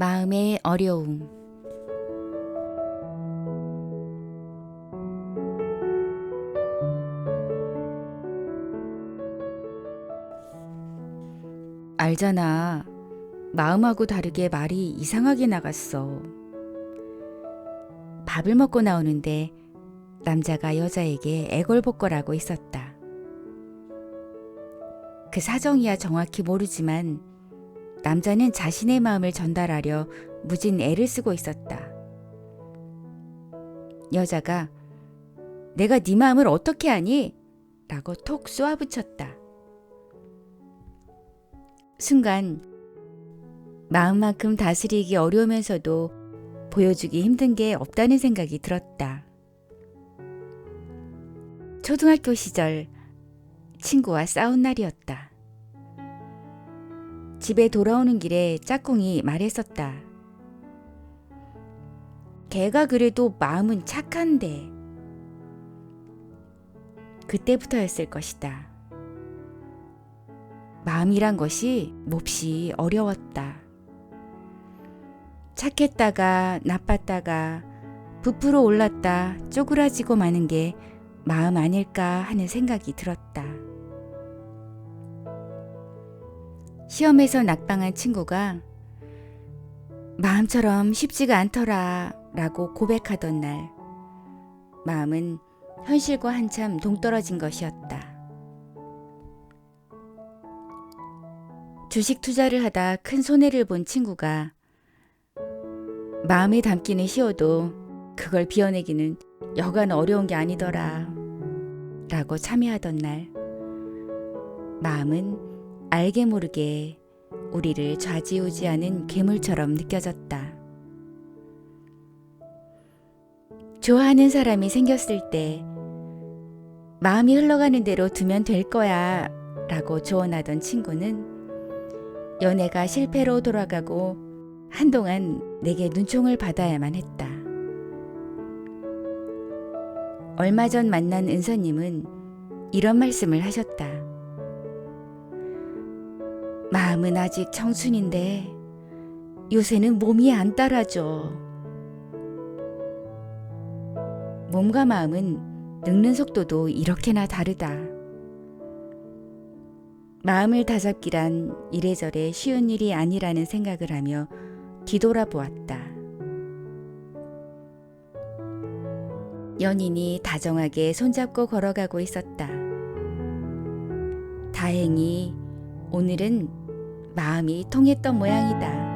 마음의 어려움. 알잖아. 마음하고 다르게 말이 이상하게 나갔어. 밥을 먹고 나오는데 남자가 여자에게 애걸복걸하고 있었다. 그 사정이야 정확히 모르지만 남자는 자신의 마음을 전달하려 무진 애를 쓰고 있었다. 여자가 내가 네 마음을 어떻게 아니? 라고 톡 쏘아붙였다. 순간 마음만큼 다스리기 어려우면서도 보여주기 힘든 게 없다는 생각이 들었다. 초등학교 시절 친구와 싸운 날이었다. 집에 돌아오는 길에 짝꿍이 말했었다. 걔가 그래도 마음은 착한데. 그때부터였을 것이다. 마음이란 것이 몹시 어려웠다. 착했다가 나빴다가 부풀어 올랐다 쪼그라지고 마는 게 마음 아닐까 하는 생각이 들었다. 시험에서 낙방한 친구가 마음처럼 쉽지가 않더라 라고 고백하던 날, 마음은 현실과 한참 동떨어진 것이었다. 주식 투자를 하다 큰 손해를 본 친구가 마음에 담기는 쉬워도 그걸 비워내기는 여간 어려운 게 아니더라 라고 참여하던 날, 마음은 알게 모르게 우리를 좌지우지하는 괴물처럼 느껴졌다. 좋아하는 사람이 생겼을 때 마음이 흘러가는 대로 두면 될 거야 라고 조언하던 친구는 연애가 실패로 돌아가고 한동안 내게 눈총을 받아야만 했다. 얼마 전 만난 은서님은 이런 말씀을 하셨다. 마음은 아직 청춘인데 요새는 몸이 안 따라줘. 몸과 마음은 늙는 속도도 이렇게나 다르다. 마음을 다잡기란 이래저래 쉬운 일이 아니라는 생각을 하며 뒤돌아보았다. 연인이 다정하게 손잡고 걸어가고 있었다. 다행히 오늘은 마음이 통했던 모양이다.